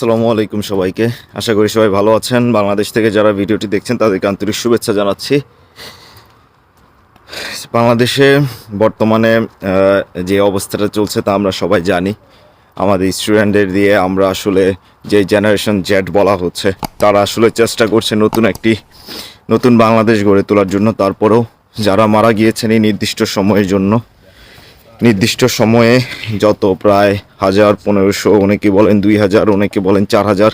আসসালামু আলাইকুম সবাইকে। আশা করি সবাই ভালো আছেন। বাংলাদেশ থেকে যারা ভিডিওটি দেখছেন, তাদেরকে আন্তরিক শুভেচ্ছা জানাচ্ছি। বাংলাদেশে বর্তমানে যে অবস্থাটা চলছে তা আমরা সবাই জানি। আমাদের স্টুডেন্টদের দিয়ে আমরা আসলে যে জেনারেশন জেড বলা হচ্ছে, তারা আসলে চেষ্টা করছে নতুন একটি, নতুন বাংলাদেশ গড়ে তোলার জন্য। তারপরেও যারা মারা গিয়েছেন এই নির্দিষ্ট সময়ের জন্য নির্দিষ্ট সময়ে যত প্রায় হাজার পনেরোশো, অনেকে বলেন দুই হাজার, অনেকে বলেন চার হাজার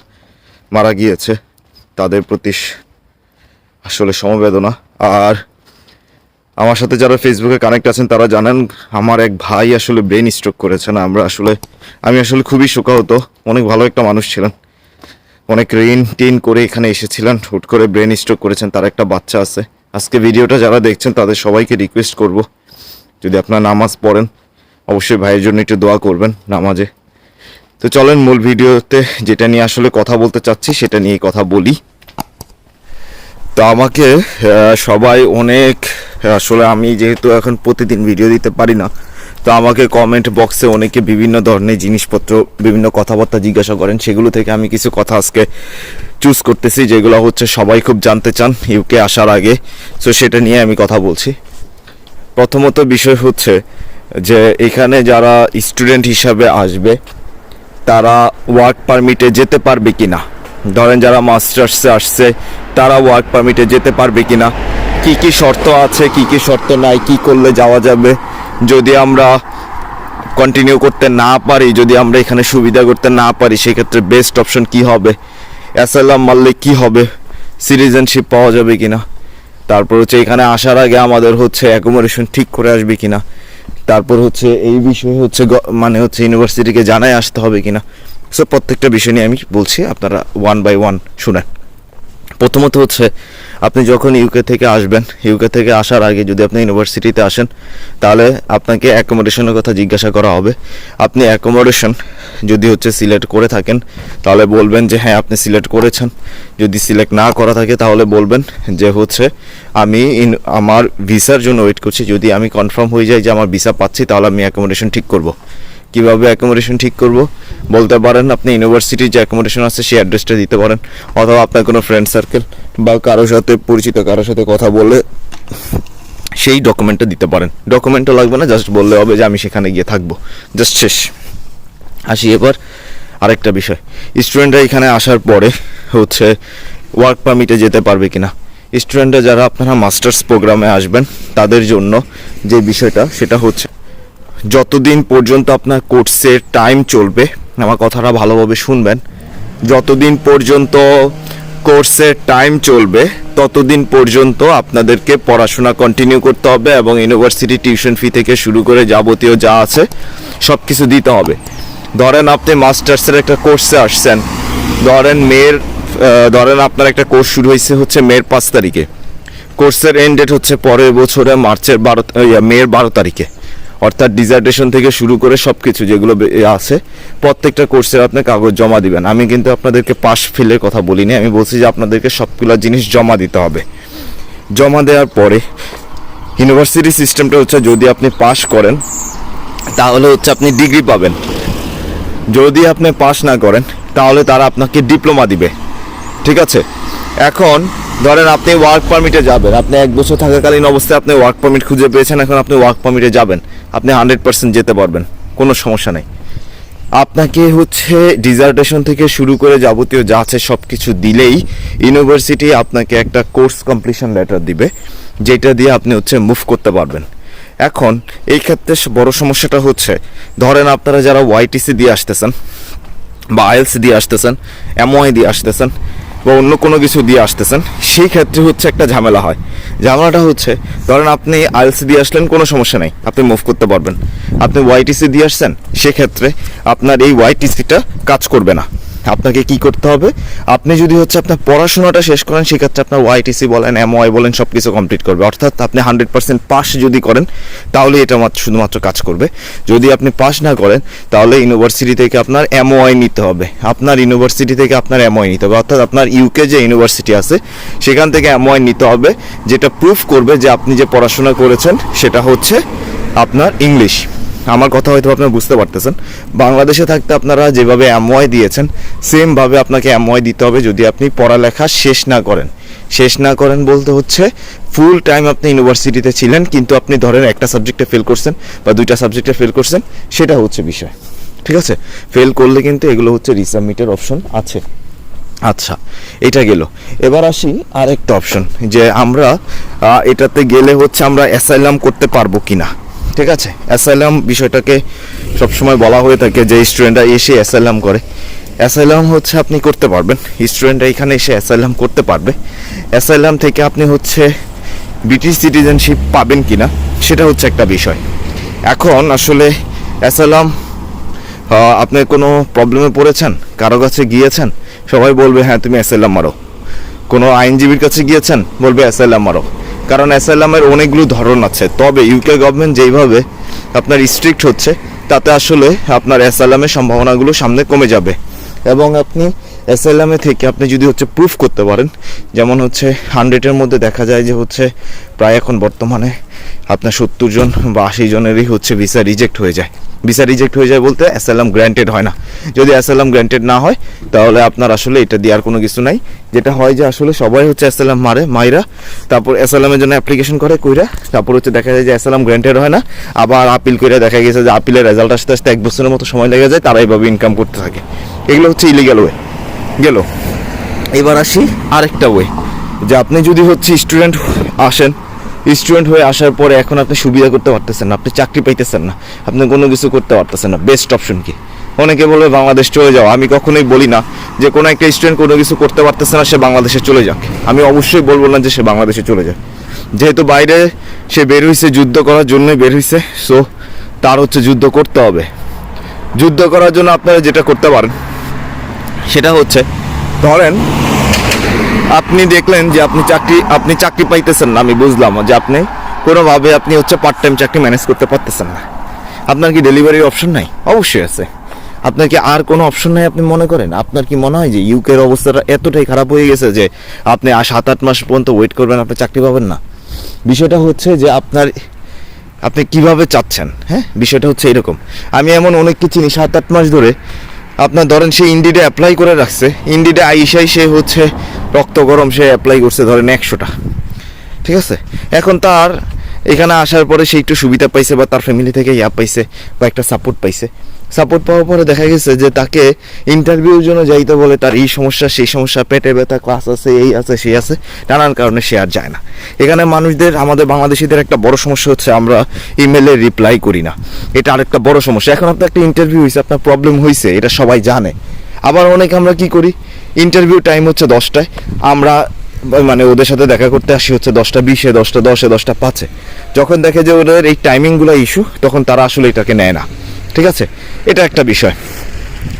মারা গিয়েছে। তাদের প্রতি আসলে সমবেদনা। আর আমার সাথে যারা ফেসবুকে কানেক্ট আছেন, তারা জানেন আমার এক ভাই আসলে ব্রেন স্ট্রোক করেছেন আমরা আসলে, আমি আসলে খুবই শোকাহত। অনেক ভালো একটা মানুষ ছিলেন। অনেক ঋণ টিন করে এখানে এসেছিলেন। হুট করে ব্রেন স্ট্রোক করেছেন। তার একটা বাচ্চা আছে। আজকে ভিডিওটা যারা দেখছেন, তাদের সবাইকে রিকোয়েস্ট করব। যদি আপনার নামাজ পড়েন, অবশ্যই ভাইয়ের জন্য একটু দোয়া করবেন নামাজে। তো চলেন মূল ভিডিওতে যেটা নিয়ে আসলে কথা বলতে চাচ্ছি, সেটা নিয়ে কথা বলি। তো আমাকে সবাই অনেক, আসলে আমি যেহেতু এখন প্রতিদিন ভিডিও দিতে পারি না, তো আমাকে কমেন্ট বক্সে অনেকে বিভিন্ন ধরনের জিনিসপত্র, বিভিন্ন কথাবার্তা জিজ্ঞাসা করেন। সেগুলো থেকে আমি কিছু কথা আজকে চুজ করতেছি, যেগুলো হচ্ছে সবাই খুব জানতে চান ইউকে আসার আগে। সো সেটা নিয়ে আমি কথা বলছি। প্রথমত বিষয় হচ্ছে যে এখানে যারা স্টুডেন্ট হিসাবে আসবে, তারা ওয়ার্ক পারমিটে যেতে পারবে কি না ধরেন যারা মাস্টার্সে আসছে, তারা ওয়ার্ক পারমিটে যেতে পারবে কিনা? কি কি শর্ত আছে, কি কি শর্ত নাই, কি করলে যাওয়া যাবে? যদি আমরা কন্টিনিউ করতে না পারি, যদি আমরা এখানে সুবিধা করতে না পারি, সেক্ষেত্রে বেস্ট অপশন কি হবে? অ্যাসাইলাম মারলে কি হবে? সিটিজেনশিপ পাওয়া যাবে কিনা? তারপর হচ্ছে এখানে আসার আগে আমাদের হচ্ছে অ্যাকোমোডেশন ঠিক করে আসবে কিনা। তারপর হচ্ছে এই বিষয়ে হচ্ছে মানে হচ্ছে ইউনিভার্সিটিকে জানাই আসতে হবে কিনা। সো প্রত্যেকটা বিষয় নিয়ে আমি বলছি, আপনারা ওয়ান বাই ওয়ান শুনেন। প্রথমত হচ্ছে, আপনি যখন ইউকে থেকে আসবেন ইউকে থেকে আসার আগে যদি আপনি ইউনিভার্সিটিতে আসেন, তাহলে আপনাকে অ্যাকোমোডেশনের কথা জিজ্ঞাসা করা হবে। আপনি অ্যাকোমোডেশন যদি হচ্ছে সিলেক্ট করে থাকেন, তাহলে বলবেন যে হ্যাঁ আপনি সিলেক্ট করেছেন। যদি সিলেক্ট না করা থাকে, তাহলে বলবেন যে হচ্ছে আমি ইন আমার ভিসার জন্য ওয়েট করছি। যদি আমি কনফার্ম হয়ে যাই যে আমার ভিসা পাচ্ছি, তাহলে আমি অ্যাকোমোডেশন ঠিক করব। কীভাবে অ্যাকোমোডেশন ঠিক করব? বলতে পারেন আপনি ইউনিভার্সিটির যে অ্যাকোমোডেশন আছে, সেই অ্যাড্রেসটা দিতে পারেন। অথবা আপনার কোনো ফ্রেন্ড সার্কেল বা কারোর সাথে, পরিচিত কারোর সাথে কথা বলে সেই ডকুমেন্টটা দিতে পারেন। ডকুমেন্টও লাগবে না জাস্ট বললে হবে যে আমি সেখানে গিয়ে থাকব। জাস্ট শেষ। আসি এবার আরেকটা বিষয়। স্টুডেন্টরা এখানে আসার পরে হচ্ছে ওয়ার্ক পারমিটে যেতে পারবে কিনা। স্টুডেন্টরা যারা আপনারা মাস্টার্স প্রোগ্রামে আসবেন, তাদের জন্য যে বিষয়টা, সেটা হচ্ছে যতদিন পর্যন্ত আপনার কোর্সের টাইম চলবে, আমার কথাটা ভালোভাবে শুনবেন, যতদিন পর্যন্ত কোর্সের টাইম চলবে, ততদিন পর্যন্ত আপনাদেরকে পড়াশোনা কন্টিনিউ করতে হবে এবং ইউনিভার্সিটি টিউশন ফি থেকে শুরু করে যাবতীয় যা আছে সব কিছু দিতে হবে। ধরেন আপনি মাস্টার্সের একটা কোর্সে আসছেন। ধরেন মেয়ের ধরেন আপনার একটা কোর্স শুরু হয়েছে হচ্ছে মেয়ের পাঁচ তারিখে। কোর্সের এন্ড ডেট হচ্ছে পরের বছরে মার্চের বারো মেয়ের বারো তারিখে। অর্থাৎ ডিজার্টেশন থেকে শুরু করে সব কিছু যেগুলো আছে, প্রত্যেকটা কোর্সের আপনি কাগজ জমা দিবেন। আমি কিন্তু আপনাদেরকে পাস ফিলের কথা বলিনি, আমি বলছি যে আপনাদেরকে সবগুলো জিনিস জমা দিতে হবে। জমা দেওয়ার পরে ইউনিভার্সিটি সিস্টেমটা হচ্ছে যদি আপনি পাস করেন, তাহলে হচ্ছে আপনি ডিগ্রি পাবেন। যদি আপনি পাশ না করেন, তাহলে তারা আপনাকে ডিপ্লোমা দিবে। ঠিক আছে? এখন, ধরেন আপনি ওয়ার্ক পারমিটে যাবেন। আপনি এক বছর থাকাকালীন অবস্থায় আপনি ওয়ার্ক পারমিট খুঁজে পেয়েছেন, এখন আপনি ওয়ার্ক পারমিটে যাবেন। আপনি হান্ড্রেড পার্সেন্ট যেতে পারবেন, কোনো সমস্যা নেই। আপনাকে হচ্ছে ডিজার্টেশন থেকে শুরু করে যাবতীয় যা আছে সব কিছু দিলেই ইউনিভার্সিটি আপনাকে একটা কোর্স কমপ্লিশন লেটার দিবে, যেটা দিয়ে আপনি হচ্ছে মুভ করতে পারবেন। এখন এই ক্ষেত্রে বড় সমস্যাটা হচ্ছে, ধরেন আপনারা যারা ওয়াইটিসি দিয়ে আসতেছেন বা আইএলস দিয়ে আসতেছেন এমওআই দিয়ে আসতেছেন বা অন্য কোনো কিছু দিয়ে আসতেছেন, সেই ক্ষেত্রে হচ্ছে একটা ঝামেলা হয়। ঝামেলাটা হচ্ছে, ধরেন আপনি আইএলস দিয়ে আসলেন, কোনো সমস্যা নেই, আপনি মুভ করতে পারবেন। আপনি ওয়াইটিসি দিয়ে আসছেন, সেক্ষেত্রে আপনার এই ওয়াইটিসিটা কাজ করবে না। আপনাকে কি করতে হবে? আপনি যদি হচ্ছে আপনার পড়াশোনাটা শেষ করেন, সেক্ষেত্রে আপনার ওয়াইটিসি বলেন এমওআই বলেন সব কিছু কমপ্লিট করবে। অর্থাৎ আপনি হান্ড্রেড পার্সেন্ট পাস যদি করেন, তাহলে এটা মাত্র শুধুমাত্র কাজ করবে। যদি আপনি পাস না করেন, তাহলে ইউনিভার্সিটি থেকে আপনার এমওআই নিতে হবে। আপনার ইউনিভার্সিটি থেকে আপনার এমওআই নিতে হবে। অর্থাৎ আপনার ইউকে যে ইউনিভার্সিটি আছে, সেখান থেকে এমওআই নিতে হবে, যেটা প্রুফ করবে যে আপনি যে পড়াশোনা করেছেন, সেটা হচ্ছে আপনার ইংলিশ আমার কথা হয়তো আপনারা বুঝতে পারতেছেন। বাংলাদেশে থাকতে আপনারা যেভাবে এমওয়াই দিয়েছেন সেমভাবে আপনাকে এমওয়াই দিতে হবে যদি আপনি পড়ালেখা শেষ না করেন। শেষ না করেন বলতে হচ্ছে ফুল টাইম আপনি ইউনিভার্সিটিতে ছিলেন, কিন্তু আপনি ধরেন একটা সাবজেক্টে ফেল করছেন বা দুইটা সাবজেক্টে ফেল করছেন, সেটা হচ্ছে বিষয়। ঠিক আছে? ফেল করলে কিন্তু এগুলো হচ্ছে রিসাবমিটের অপশন আছে। আচ্ছা এটা গেল। এবার আসি আরেকটা অপশন যে আমরা এটাতে গেলে হচ্ছে আমরা অ্যাসাইলাম করতে পারব কি না ঠিক আছে? অ্যাসাইলাম বিষয়টাকে সবসময় বলা হয়ে থাকে যে স্টুডেন্টরা এসে অ্যাসাইলাম করে। অ্যাসাইলাম হচ্ছে আপনি করতে পারবেন। স্টুডেন্টরা এখানে এসে অ্যাসাইলাম করতে পারবে। অ্যাসাইলাম থেকে আপনি হচ্ছে ব্রিটিশ সিটিজেনশিপ পাবেন কি না সেটা হচ্ছে একটা বিষয়। এখন আসলে অ্যাসাইলাম আপনি কোনো প্রবলেমে পড়েছেন? কারও কাছে গিয়েছেন? সবাই বলবে হ্যাঁ তুমি অ্যাসাইলাম মারো। কোনো আইনজীবীর কাছে গিয়েছেন? বলবে অ্যাসাইলাম মারো। কারণ অ্যাসাইলামের অনেকগুলো ধরন আছে। তবে ইউকে গভর্নমেন্ট যেইভাবে আপনার স্ট্রিক্ট হচ্ছে, তাতে আসলে আপনার অ্যাসাইলামের সম্ভাবনাগুলো সামনে কমে যাবে। এবং আপনি এসএলএমএ থেকে আপনি যদি হচ্ছে প্রুফ করতে পারেন, যেমন হচ্ছে হান্ড্রেডের মধ্যে দেখা যায় যে হচ্ছে প্রায় এখন বর্তমানে আপনার সত্তর জন বা আশি জনেরই হচ্ছে ভিসা রিজেক্ট হয়ে যায়। ভিসা রিজেক্ট হয়ে যায় বলতে অ্যাসালাম গ্র্যান্টেড হয় না। যদি অ্যাসালাম গ্র্যান্টেড না হয়, তাহলে আপনার আসলে এটা দেওয়ার কোনো কিছু নাই। যেটা হয় যে আসলে সবাই হচ্ছে অ্যাসালাম মারে, মাইরা, তারপর অ্যাসালামের জন্য অ্যাপ্লিকেশন করে, কইরা, তারপর হচ্ছে দেখা যায় যে অ্যাসালাম গ্র্যান্টেড হয় না। আবার আপিল করে দেখা গেছে যে আপিলের রেজাল্ট আসতে আসতে এক বছরের মতো সময় লেগে যায়, তারা এইভাবে ইনকাম করতে থাকে। এগুলো হচ্ছে ইলিগাল ওয়ে গেল। এবার আসি আরেকটা ওয়ে যে আপনি যদি হচ্ছে স্টুডেন্ট আসেন স্টুডেন্ট হয়ে আসার পরে এখন আপনি সুবিধা করতে পারতেছেন না, আপনি চাকরি পাইতেছেন না, আপনি কোনো কিছু করতে পারতেছেন না বেস্ট অপশন কি? অনেকে বলবে বাংলাদেশ চলে যাও, আমি কখনোই বলি না যে কোনো একটা স্টুডেন্ট কোনো কিছু করতে পারতেছে না, সে বাংলাদেশে চলে যাক। আমি অবশ্যই বলব না যে সে বাংলাদেশে চলে যাক। যেহেতু বাইরে সে বের হয়েছে যুদ্ধ করার জন্যই বের হয়েছে সো তার হচ্ছে যুদ্ধ করতে হবে। যুদ্ধ করার জন্য আপনারা যেটা করতে পারেন সেটা হচ্ছে, ধরেন আপনি দেখলেন যে আপনি চাকরি আপনি চাকরি পাইতেছেন না, আমি বুঝলাম যে আপনি কোনোভাবে আপনি হচ্ছে পার্ট টাইম চাকরি ম্যানেজ করতে পারতেছেন না। আপনার কি ডেলিভারির অপশন নাই? অবশ্যই আছে। আপনার কি আর কোনো অপশন নাই আপনি মনে করেন? আপনার কি মনে হয় যে ইউকের অবস্থাটা এতটাই খারাপ হয়ে গেছে যে আপনি আর সাত আট মাস পর্যন্ত ওয়েট করবেন, আপনি চাকরি পাবেন না? বিষয়টা হচ্ছে যে আপনার, আপনি কীভাবে চাচ্ছেন? হ্যাঁ? বিষয়টা হচ্ছে এরকম। আমি এমন অনেককে চিনি সাত আট মাস ধরে আপনার ধরেন সে ইন্ডিডে অ্যাপ্লাই করে রাখছে। ইন্ডিডে আইসাই সে হচ্ছে রক্ত গরম সে অ্যাপ্লাই করছে ধরেন একশোটা। ঠিক আছে? এখন তার এখানে আসার পরে সে একটু সুবিধা পাইছে বা তার ফ্যামিলি থেকে ইয়া পাইছে বা একটা সাপোর্ট পাইছে। সাপোর্ট পাওয়ার পরে দেখা গেছে যে তাকে ইন্টারভিউর জন্য যাইতে বলে তার এই সমস্যা, সেই সমস্যা, পেটে ব্যথা ক্লাস আছে, এই আছে, সেই আছে, নানান কারণে সে আর যায় না। এখানে মানুষদের, আমাদের বাংলাদেশিদের একটা বড় সমস্যা হচ্ছে আমরা ইমেলে রিপ্লাই করি না। এটা আরেকটা বড় সমস্যা। এখন আপনার একটা ইন্টারভিউ হয়েছে আপনার প্রবলেম হয়েছে এটা সবাই জানে। আবার অনেক আমরা কি করি? ইন্টারভিউ টাইম হচ্ছে দশটায়। আমরা মানে ওদের সাথে দেখা করতে আসি হচ্ছে দশটা বিশে, দশটা দশে, দশটা পাঁচে। যখন দেখে যে ওদের এই টাইমিংগুলো ইস্যু তখন তারা আসলে এটাকে নেয় না। ঠিক আছে? এটা একটা বিষয়।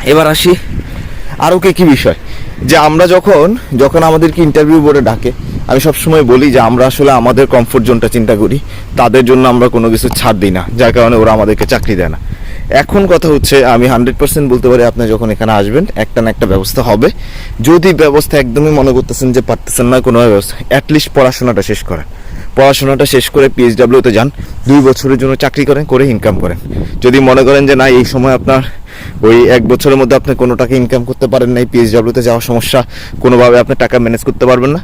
এবার আসি আরও কি কি বিষয়? যে আমরা যখন যখন আমাদেরকে ইন্টারভিউ বোর্ডে ডাকে, আমি সবসময় বলি যে আমরা আসলে আমাদের কমফোর্ট জোনটা চিন্তা করি। তাদের জন্য আমরা কোনো কিছু ছাড় দিই না। যার কারণে ওরা আমাদেরকে চাকরি দেয় না। এখন কথা হচ্ছে, আমি হান্ড্রেড পার্সেন্ট বলতে পারি আপনি যখন এখানে আসবেন, একটা না একটা ব্যবস্থা হবে। যদি ব্যবস্থা একদমই মনে করতেছেন যে পারতেছেন না, কোনো ব্যবস্থা অ্যাটলিস্ট পড়াশোনাটা শেষ করেন। পড়াশোনাটা শেষ করে পিএইচডাব্লিউতে যান, দুই বছরের জন্য চাকরি করেন, করে ইনকাম করেন। যদি মনে করেন যে না, এই সময় আপনার ওই এক বছরের মধ্যে আপনি কোনো টাকা ইনকাম করতে পারেন না এই পিএইচডাব্লিউতে যাওয়ার সমস্যা, কোনোভাবে আপনি টাকা ম্যানেজ করতে পারবেন না,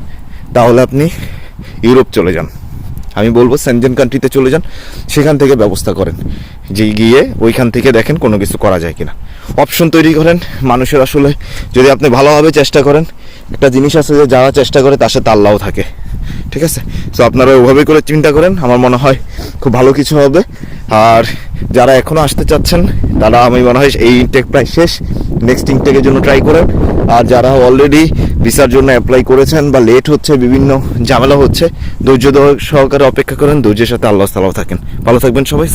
তাহলে আপনি ইউরোপ চলে যান। আমি বলব সেনজেন কান্ট্রিতে চলে যান, সেখান থেকে ব্যবস্থা করেন। যে গিয়ে ওইখান থেকে দেখেন কোনো কিছু করা যায় কিনা। অপশন তৈরি করেন, মানুষের আসলে যদি আপনি ভালোভাবে চেষ্টা করেন, একটা জিনিস আছে যে যারা চেষ্টা করে তার সাথে আল্লাহ থাকে। ঠিক আছে? তো আপনারা ওইভাবে করে চিন্তা করেন, আমার মনে হয় খুব ভালো কিছু হবে। আর যারা এখনও আসতে চাচ্ছেন, তারা আমি মনে হয় এই ইনটেক প্রায় শেষ। নেক্সট ইনটেকের জন্য ট্রাই করেন। আর যারা অলরেডি ভিসার জন্য অ্যাপ্লাই করেছেন বা লেট হচ্ছে, বিভিন্ন ঝামেলা হচ্ছে। ধৈর্য সহকারে অপেক্ষা করেন, ধৈর্যের সাথে আল্লাহ তালাও থাকেন। ভালো থাকবেন সবাই।